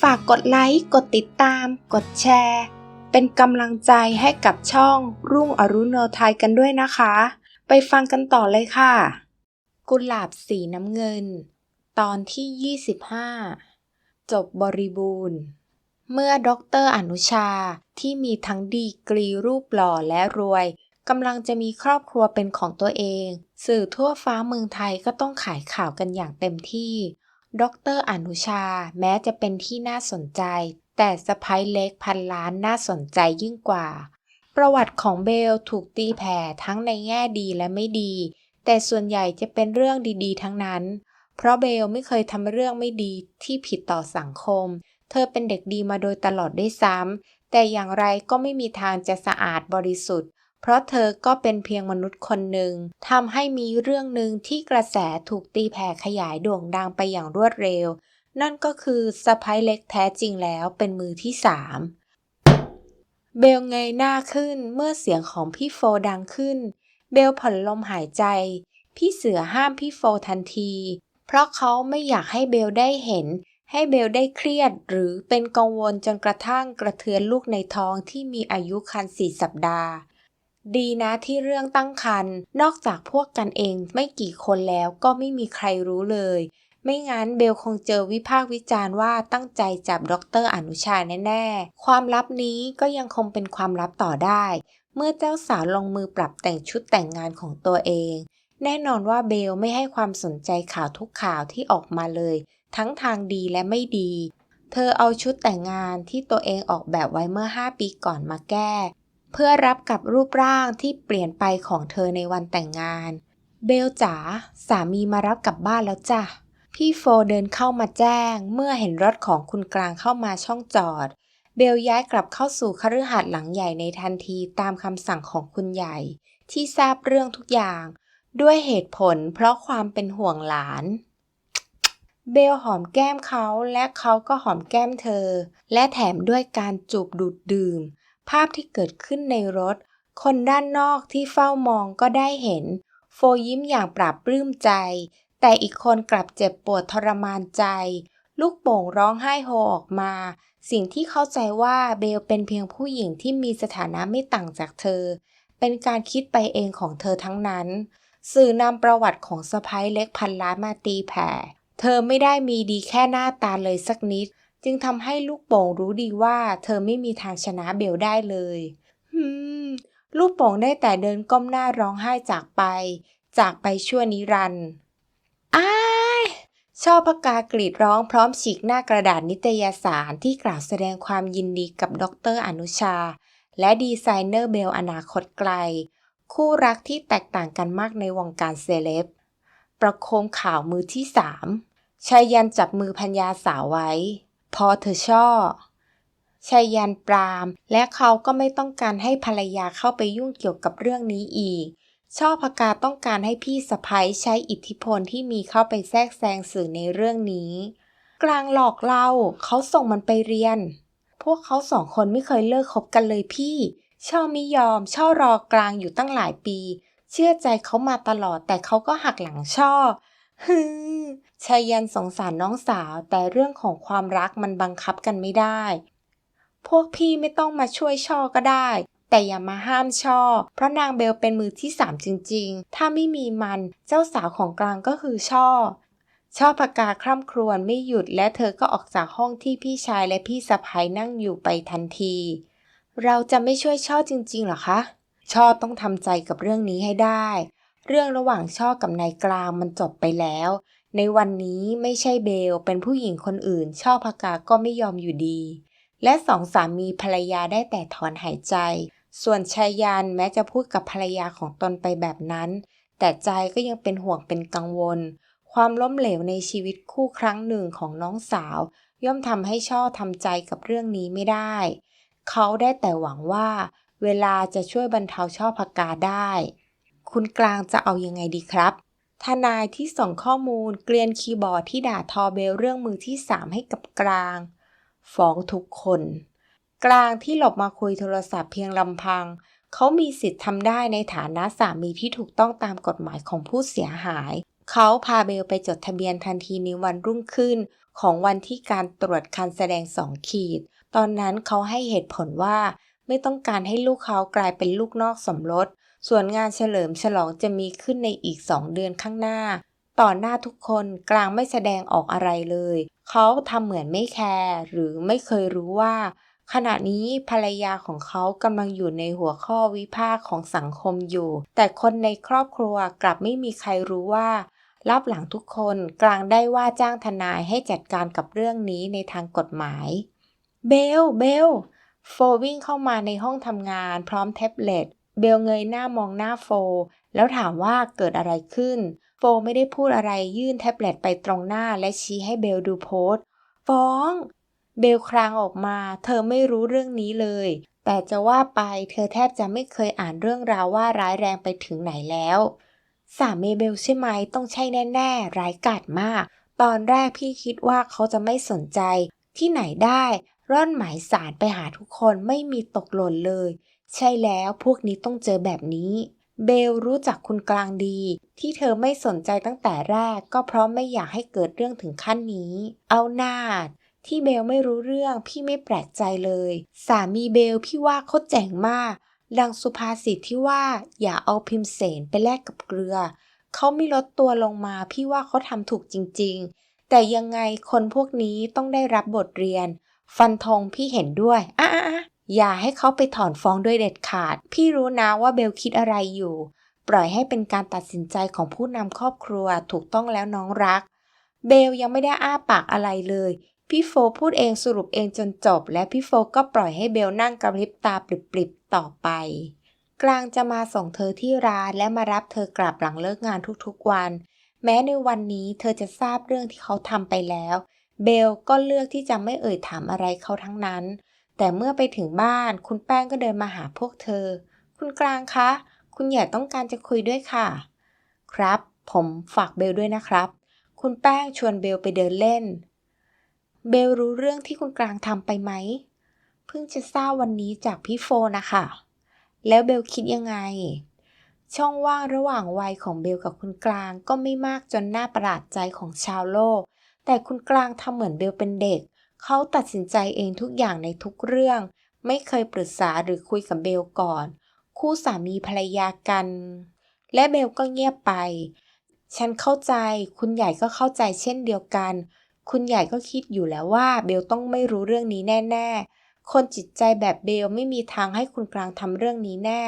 ฝากกดไลค์ กดติดตาม กดแชร์ เป็นกำลังใจให้กับช่องรุ่งอรุณโนไทยกันด้วยนะคะ ไปฟังกันต่อเลยค่ะ กุหลาบสีน้ำเงิน ตอนที่ 25 จบบริบูรณ์ เมื่อด็อกเตอร์อนุชาที่มีทั้งดีกรีรูปหล่อและรวยกำลังจะมีครอบครัวเป็นของตัวเอง สื่อทั่วฟ้าเมืองไทยก็ต้องขายข่าวกันอย่างเต็มที่ ดรอนุชาแม้จะเป็นที่น่าสนใจ แต่สะพ้ยเล็กพันล้านน่าสนใจยิ่งกว่า ประวัติของเบลถูกตีแผ่ทั้งในแง่ดีและไม่ดี แต่ส่วนใหญ่จะเป็นเรื่องดีๆ ทั้งนั้น เพราะเบลไม่เคยทำเรื่องไม่ดีที่ผิดต่อสังคม เธอเป็นเด็กดีมาโดยตลอดได้ซ้ำแต่อย่างไรก็ไม่มีทางจะสะอาดบริสุทธิ์ เพราะเธอก็เป็นเพียงมนุษย์คนหนึ่งทำให้มีเรื่องหนึ่งที่กระแสถูกตีแผ่ขยายโด่งดังไปอย่างรวดเร็ว นั่นก็คือสะพ้ยเล็กแท้จริงแล้วเป็นมือที่สามเบลเงยหน้าขึ้นเมื่อเสียงของพี่โฟดังขึ้น เบลผ่อนลมหายใจ พี่เสือห้ามพี่โฟทันที เพราะเขาไม่อยากให้เบลได้เห็น ให้เบลได้เครียด หรือเป็นกังวลจนกระทั่งกระเทือนลูกในท้องที่มีอายุคันสี่สัปดาห์ ดีนะที่เรื่องตั้งครรภ์นอกจากพวกกันเองไม่กี่คนแล้วก็ไม่มีใครรู้เลย ไม่งั้นเบลคงเจอวิพากษ์วิจารณ์ว่าตั้งใจจับด็อกเตอร์อนุชาแน่ๆ ความลับนี้ก็ยังคงเป็นความลับต่อได้ เมื่อเจ้าสาวลงมือปรับแต่งชุดแต่งงานของตัวเอง แน่นอนว่าเบลไม่ให้ความสนใจข่าวทุกข่าวที่ออกมาเลย ทั้งทางดีและไม่ดี เธอเอาชุดแต่งงานที่ตัวเองออกแบบไว้เมื่อ 5 ปีก่อนมาแก้ เพื่อรับกับรูปร่างที่เปลี่ยนไปของเธอในวันแต่งงาน เบลจ๋าสามีมารับกลับบ้านแล้วจ้ะ พี่โฟเดินเข้ามาแจ้ง เมื่อเห็นรถของคุณกลางเข้ามาช่องจอด เบลย้ายกลับเข้าสู่คฤหาสน์หลังใหญ่ในทันทีตามคำสั่งของคุณใหญ่ ที่ทราบเรื่องทุกอย่าง ด้วยเหตุผลเพราะความเป็นห่วงหลานเบลหอมแก้มเขาและเขาก็หอมแก้มเธอ และแถมด้วยการจูบดูดดื่ม ภาพที่เกิดขึ้นในรถ คนด้านนอกที่เฝ้ามองก็ได้เห็น โฟยิ้มอย่างปราบปลื้มใจ แต่อีกคนกลับเจ็บปวดทรมานใจ ลูกโป่งร้องไห้โฮออกมา สิ่งที่เข้าใจว่าเบลเป็นเพียงผู้หญิงที่มีสถานะไม่ต่างจากเธอ เป็นการคิดไปเองของเธอทั้งนั้น สื่อนำประวัติของสะพ้ายเล็กพันล้านมาตีแผ่ เธอไม่ได้มีดีแค่หน้าตาเลยสักนิด จึงทำให้ลูกโป่งรู้ดีว่าเธอไม่มีทางชนะเบลได้เลยฮึมลูกโป่งได้แต่เดินก้มหน้าร้องไห้จากไป จากไปชั่วนิรันดร์อ้ายชอบพกากรีดร้องพร้อมฉีกหน้ากระดาษนิตยสารที่กล่าวแสดงความยินดีกับดรอนุชา และดีไซเนอร์เบลอนาคตไกล คู่รักที่แตกต่างกันมากในวงการเซเลบประโคมข่าวมือที่สามชายันจับมือพัญญาสาวไว้ พอเธอชอบชายันปรามและเขาก็ไม่ต้องการให้ภรรยาเข้าไปยุ่งเกี่ยวกับเรื่องนี้อีก ช่อพกาต้องการให้พี่สะพ้ยใช้อิทธิพลที่มีเข้าไปแทรกแซงสื่อในเรื่องนี้ กลางหลอกเล่าเขาส่งมันไปเรียน พวกเขาสองคนไม่เคยเลิกคบกันเลยพี่ ช่อไม่ยอม ช่อรอกลางอยู่ตั้งหลายปี เชื่อใจเขามาตลอดแต่เขาก็หักหลังช่อฮึ ชายันสงสารน้องสาวแต่เรื่องของความรักมันบังคับกันไม่ได้ พวกพี่ไม่ต้องมาช่วยช่อก็ได้ แต่อย่ามาห้ามช่อ เพราะนางเบลเป็นมือที่สามจริง ๆ ถ้าไม่มีมันเจ้าสาวของกลางก็คือช่อ ช่อพกาคร่ำครวญไม่หยุดและเธอก็ออกจากห้องที่พี่ชายและพี่สะพ้ยนั่งอยู่ไปทันที เราจะไม่ช่วยช่อจริงๆหรอคะ ช่อต้องทำใจกับเรื่องนี้ให้ได้ เรื่องระหว่างช่อกับนายกลางมันจบไปแล้ว ในวันนี้ไม่ใช่เบลเป็นผู้หญิงคนอื่นช่อพากาก็ไม่ยอมอยู่ดี และสองสามีภรรยาได้แต่ถอนหายใจ ส่วนชายยันแม้จะพูดกับภรรยาของตนไปแบบนั้น แต่ใจก็ยังเป็นห่วงเป็นกังวล ความล้มเหลวในชีวิตคู่ครั้งหนึ่งของน้องสาว ย่อมทำให้ช่อทำใจกับเรื่องนี้ไม่ได้ เขาได้แต่หวังว่า เวลาจะช่วยบรรเทาช่อพากาได้ คุณกลางจะเอายังไงดีครับ ทนายที่ส่งข้อมูลเกลียนคีย์บอร์ดที่ด่าทอเบลเรื่องมือที่สามให้กับกลางฟ้องทุกคน กลางที่หลบมาคุยโทรศัพท์เพียงลำพัง เขามีสิทธิ์ทำได้ในฐานะสามีที่ถูกต้องตามกฎหมายของผู้เสียหาย เขาพาเบลไปจดทะเบียนทันทีในวันรุ่งขึ้น ของวันที่การตรวจคันแสดงสองขีด ตอนนั้นเขาให้เหตุผลว่า ไม่ต้องการให้ลูกเขากลายเป็นลูกนอกสมรส ส่วนงานเฉลิมฉลองจะมีขึ้นในอีกสองเดือนข้างหน้า ต่อหน้าทุกคนกลางไม่แสดงออกอะไรเลย เขาทำเหมือนไม่แคร์หรือไม่เคยรู้ว่า ขณะนี้ภรรยาของเขากำลังอยู่ในหัวข้อวิพากษ์ของสังคมอยู่ แต่คนในครอบครัวกลับไม่มีใครรู้ว่ารับหลังทุกคนกลางได้ว่าจ้างทนายให้จัดการกับเรื่องนี้ในทางกฎหมาย เบล เบล โฟวิ่งเข้ามาในห้องทำงานพร้อมแท็บเล็ต เบลเงยหน้ามองหน้าโฟ แล้วถามว่าเกิดอะไรขึ้น โฟไม่ได้พูดอะไรยื่นแท็บเล็ตไปตรงหน้าและชี้ให้เบลดูโพสต์ฟ้อง เบลครางออกมา เธอไม่รู้เรื่องนี้เลย แต่จะว่าไปเธอแทบจะไม่เคยอ่านเรื่องราวว่าร้ายแรงไปถึงไหนแล้ว สามีเบลใช่ไหมต้องใช่แน่ๆ ร้ายกาจมาก ตอนแรกพี่คิดว่าเขาจะไม่สนใจ ที่ไหนได้ ร่อนหมายสารไปหาทุกคนไม่มีตกหล่นเลย ใช่แล้วพวกนี้ต้องเจอแบบนี้ เบลรู้จักคุณกลางดี ที่เธอไม่สนใจตั้งแต่แรก ก็เพราะไม่อยากให้เกิดเรื่องถึงขั้นนี้ เอาหน้าที่เบลไม่รู้เรื่องพี่ไม่แปลกใจเลย สามีเบลพี่ว่าเขาเจ๋งมากดังสุภาษิตที่ว่าอย่าเอาพิมเสนไปแลกกับเกลือ เขาไม่ลดตัวลงมาพี่ว่าเขาทำถูกจริง ๆ แต่ยังไงคนพวกนี้ต้องได้รับบทเรียน ฟันธงพี่เห็นด้วยอะอะ อย่าให้เขาไปถอนฟ้องด้วยเด็ดขาด พี่รู้นะว่าเบลคิดอะไรอยู่ ปล่อยให้เป็นการตัดสินใจของผู้นำครอบครัวถูกต้องแล้วน้องรัก เบลยังไม่ได้อ้าปากอะไรเลย พี่โฟพูดเองสรุปเองจนจบ และพี่โฟก็ปล่อยให้เบลนั่งกระพริบตาปริบๆต่อไป กลางจะมาส่งเธอที่ร้านและมารับเธอกลับหลังเลิกงานทุกๆวัน แม้ในวันนี้เธอจะทราบเรื่องที่เขาทำไปแล้ว เบลก็เลือกที่จะไม่เอ่ยถามอะไรเขาทั้งนั้น แต่เมื่อไปถึงบ้าน คุณแป้งก็เดินมาหาพวกเธอ คุณกลางคะ คุณใหญ่ต้องการจะคุยด้วยค่ะ ครับ ผมฝากเบลด้วยนะครับ คุณแป้งชวนเบลไปเดินเล่น เบลรู้เรื่องที่คุณกลางทำไปไหม เพิ่งจะทราบวันนี้จากพี่โฟนะคะ แล้วเบลคิดยังไง ช่องว่างระหว่างวัยของเบลกับคุณกลางก็ไม่มากจนน่าประหลาดใจของชาวโลก แต่คุณกลางทำเหมือนเบลเป็นเด็ก เขาตัดสินใจเองทุกอย่างในทุกเรื่อง ไม่เคยปรึกษาหรือคุยกับเบลก่อน คู่สามีภรรยากัน และเบลก็เงียบไป ฉันเข้าใจ คุณใหญ่ก็เข้าใจเช่นเดียวกัน คุณใหญ่ก็คิดอยู่แล้วว่า เบลต้องไม่รู้เรื่องนี้แน่ ๆ คนจิตใจแบบเบลไม่มีทางให้คุณกลางทำเรื่องนี้แน่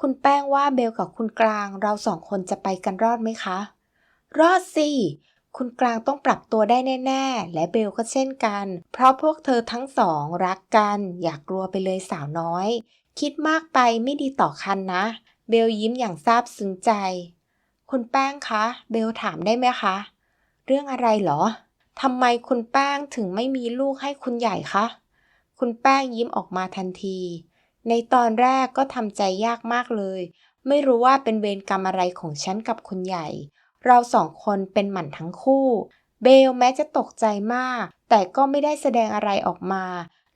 คุณแป้งว่าเบลกับคุณกลางเราสองคนจะไปกันรอดไหมคะ รอดสิ คุณกลางต้องปรับตัวได้แน่ๆ และเบลก็เช่นกัน เพราะพวกเธอทั้งสองรักกัน อย่ากกลัวไปเลยสาวน้อย คิดมากไปไม่ดีต่อคันนะ เบลยิ้มอย่างซาบซึ้งใจ คุณแป้งคะ เบลถามได้ไหมคะ เรื่องอะไรเหรอทำไมคุณแป้งถึงไม่มีลูกให้คุณใหญ่คะ คุณแป้งยิ้มออกมาทันที ในตอนแรกก็ทำใจยากมากเลย ไม่รู้ว่าเป็นเวรกรรมอะไรของฉันกับคุณใหญ่ เราสองคนเป็นหมันทั้งคู่ เบลแม้จะตกใจมาก แต่ก็ไม่ได้แสดงอะไรออกมา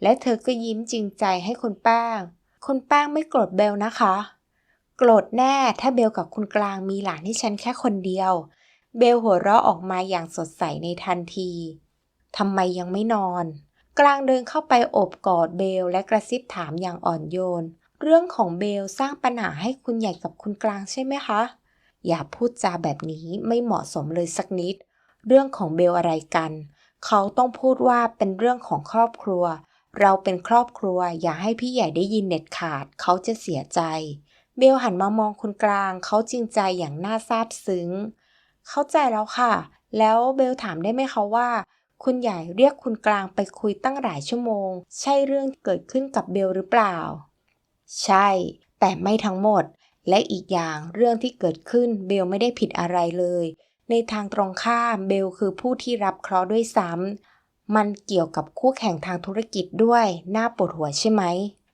และเธอก็ยิ้มจริงใจให้คุณแป้ง คุณแป้งไม่โกรธเบลนะคะ โกรธแน่ถ้าเบลกับคุณกลางมีหลานให้ฉันแค่คนเดียว เบลหัวเราะออกมาอย่างสดใสในทันทีทำไมยังไม่นอน กลางเดินเข้าไปโอบกอดเบลและกระซิบถามอย่างอ่อนโยน เรื่องของเบลสร้างปัญหาให้คุณใหญ่กับคุณกลางใช่ไหมคะ อย่าพูดจาแบบนี้ไม่เหมาะสมเลยสักนิด เรื่องของเบลอะไรกัน เขาต้องพูดว่าเป็นเรื่องของครอบครัว เราเป็นครอบครัวอย่าให้พี่ใหญ่ได้ยินเน็ตขาด เขาจะเสียใจ เบลหันมามองคุณกลาง เขาจริงใจอย่างน่าซาบซึ้ง เข้าใจแล้วค่ะ แล้วเบลถามได้ไหมคะว่า คุณใหญ่เรียกคุณกลางไปคุยตั้งหลายชั่วโมง ใช่เรื่องเกิดขึ้นกับเบลหรือเปล่า ใช่ แต่ไม่ทั้งหมด และอีกอย่างเรื่องที่เกิดขึ้นเบลไม่ได้ผิดอะไรเลย ในทางตรงข้ามเบลคือผู้ที่รับเคราะห์ด้วยซ้ำมันเกี่ยวกับคู่แข่งทางธุรกิจด้วยน่าปวดหัวใช่ไหม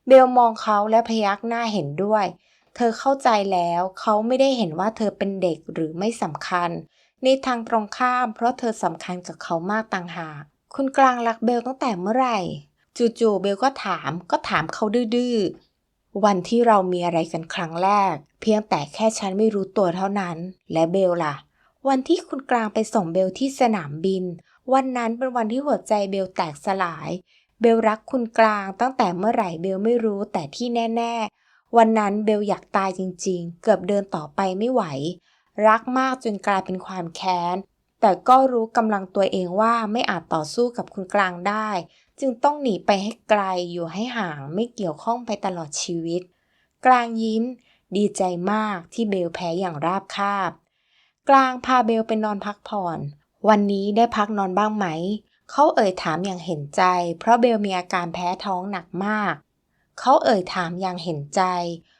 เบลมองเขาและพยักหน้าเห็นด้วย เธอเข้าใจแล้วเขาไม่ได้เห็นว่าเธอเป็นเด็กหรือไม่สำคัญ ในทางตรงข้ามเพราะเธอสำคัญกับเขามากต่างหาก คุณกลางรักเบลตั้งแต่เมื่อไหร่ จู่ๆเบลก็ถามก็ถามเขาดื้อๆ วันที่เรามีอะไรกันครั้งแรก เพียงแต่แค่ฉันไม่รู้ตัวเท่านั้น และเบลล่ะ วันที่คุณกลางไปส่งเบลที่สนามบิน วันนั้นเป็นวันที่หัวใจเบลแตกสลาย เบลรักคุณกลางตั้งแต่เมื่อไหร่เบลไม่รู้แต่ที่แน่ ๆ วันนั้นเบลอยากตายจริง ๆ เกือบเดินต่อไปไม่ไหว รักมากจนกลายเป็นความแค้นแต่ก็รู้กำลังตัวเองว่าไม่อาจต่อสู้กับคุณกลางได้ จึงต้องหนีไปให้ไกลอยู่ให้ห่างไม่เกี่ยวข้องไปตลอดชีวิต กลางยิ้ม ดีใจมากที่เบลแพ้อย่างราบคาบ กลางพาเบลไปนอนพักผ่อน วันนี้ได้พักนอนบ้างไหม เขาเอ่ยถามอย่างเห็นใจ เพราะเบลมีอาการแพ้ท้องหนักมาก เขาเอ่ยถามอย่างเห็นใจ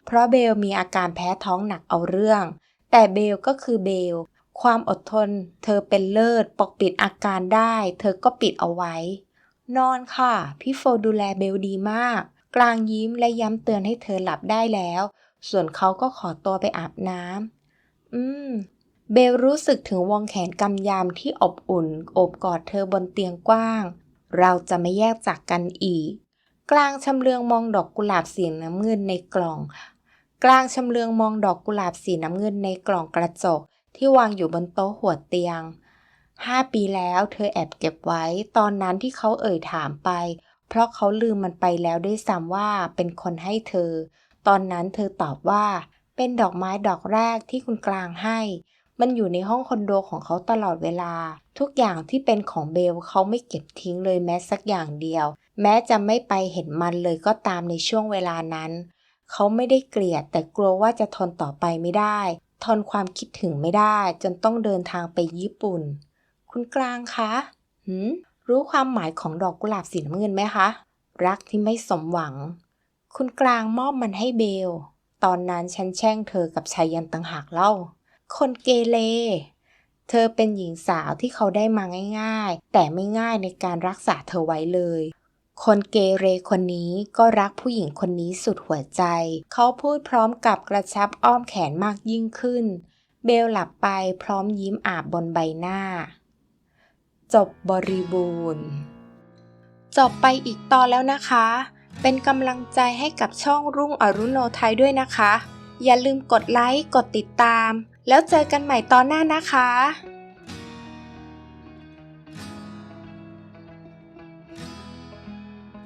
เพราะเบลมีอาการแพ้ท้องหนักเอาเรื่อง แต่เบลก็คือเบลความอดทน เธอเป็นเลิศปกปิดอาการได้ เธอก็ปิดเอาไว้ นอนค่ะ พี่โฟดูแลเบลดีมาก กลางยิ้มและย้ำเตือนให้เธอหลับได้แล้ว ส่วนเขาก็ขอตัวไปอาบน้ำอืม เบลรู้สึกถึงวงแขนกำยำที่อบอุ่นโอบกอดเธอบนเตียงกว้าง เราจะไม่แยกจากกันอีก กลางชำเลืองมองดอกกุหลาบสีน้ำเงินในกล่อง กลางชำเลืองมองดอกกุหลาบสีน้ำเงินในกล่องกระจกที่วางอยู่บนโต๊ะหัวเตียง ห้าปีแล้วเธอแอบเก็บไว้ ตอนนั้นที่เขาเอ่ยถามไป เพราะเขาลืมมันไปแล้วด้วยซ้ำว่าเป็นคนให้เธอ ตอนนั้นเธอตอบว่า เป็นดอกไม้ดอกแรกที่คุณกลางให้ มันอยู่ในห้องคอนโดของเขาตลอดเวลา ทุกอย่างที่เป็นของเบลเขาไม่เก็บทิ้งเลยแม้สักอย่างเดียว แม้จะไม่ไปเห็นมันเลยก็ตามในช่วงเวลานั้นเขาไม่ได้เกลียดแต่กลัวว่าจะทนต่อไปไม่ได้ ทนความคิดถึงไม่ได้ จนต้องเดินทางไปญี่ปุ่น คุณกลางคะหืมรู้ความหมายของดอกกุหลาบสีน้ำเงินไหมคะ รักที่ไม่สมหวัง คุณกลางมอบมันให้เบล ตอนนั้นฉันแช่งเธอกับชายยันต่างหากเล่า คนเกเร เธอเป็นหญิงสาวที่เขาได้มาง่าย ๆ แต่ไม่ง่ายในการรักษาเธอไว้เลย คนเกเรคนนี้ก็รักผู้หญิงคนนี้สุดหัวใจ เขาพูดพร้อมกับกระชับอ้อมแขนมากยิ่งขึ้น เบลหลับไปพร้อมยิ้มอาบบนใบหน้า จบบริบูรณ์ จบไปอีกตอนแล้วนะคะ เป็นกำลังใจให้กับช่องรุ่งอรุณโนไทยด้วยนะคะ อย่าลืมกดไลค์ กดติดตาม แล้วเจอกันใหม่ตอนหน้านะคะ